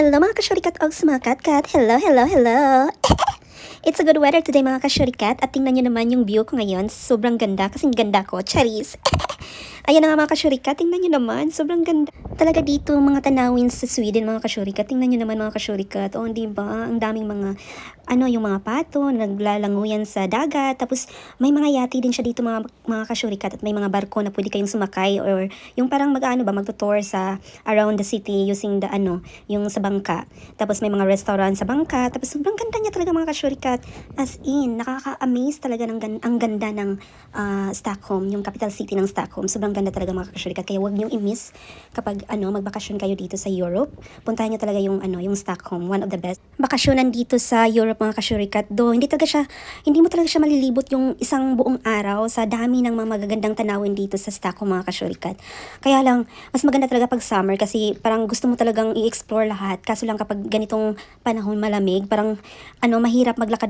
Hello mga kasyurikat og sumakatkat. Hello, hello, hello. It's a good weather today mga kasyurikat at tingnan nyo naman yung view ko ngayon. Sobrang ganda kasing ganda ko. Charis. Ayan na nga mga kasyurikat, tingnan nyo naman. Sobrang ganda. Talaga dito mga tanawin sa Sweden mga kasyurikat. Tingnan nyo naman mga kasyurikat. O di ba? Ang daming mga ano yung mga pato naglalanguyan sa dagat. Tapos may mga yati din siya dito mga mga kasyurikat at may mga barko na pwede kayong sumakay or yung parang mag-ano ba magtutour sa around the city using the ano yung sa bangka. Tapos may mga restaurant sa bangka. Tapos sobrang ganda niya talaga mga kasyurikat. As in, nakaka-amaze talaga ng ang ganda ng ah, Stockholm, yung capital city ng Stockholm. Sobrang ganda talaga mga kasyurikat. Kaya huwag niyong i-miss kapag ano magbakasyon kayo dito sa Europe. Puntahan niyo talaga yung ano yung Stockholm, one of the best bakasyonan dito sa Europe mga kasyurikat. Do hindi talaga siya hindi mo talaga siya malilibot yung isang buong araw sa dami ng mga magagandang tanawin dito sa Stockholm mga kasyurikat. Kaya lang mas maganda talaga pag summer kasi parang gusto mo talagang i-explore lahat. Kaso lang kapag ganitong panahon malamig, parang ano mahirap maglakad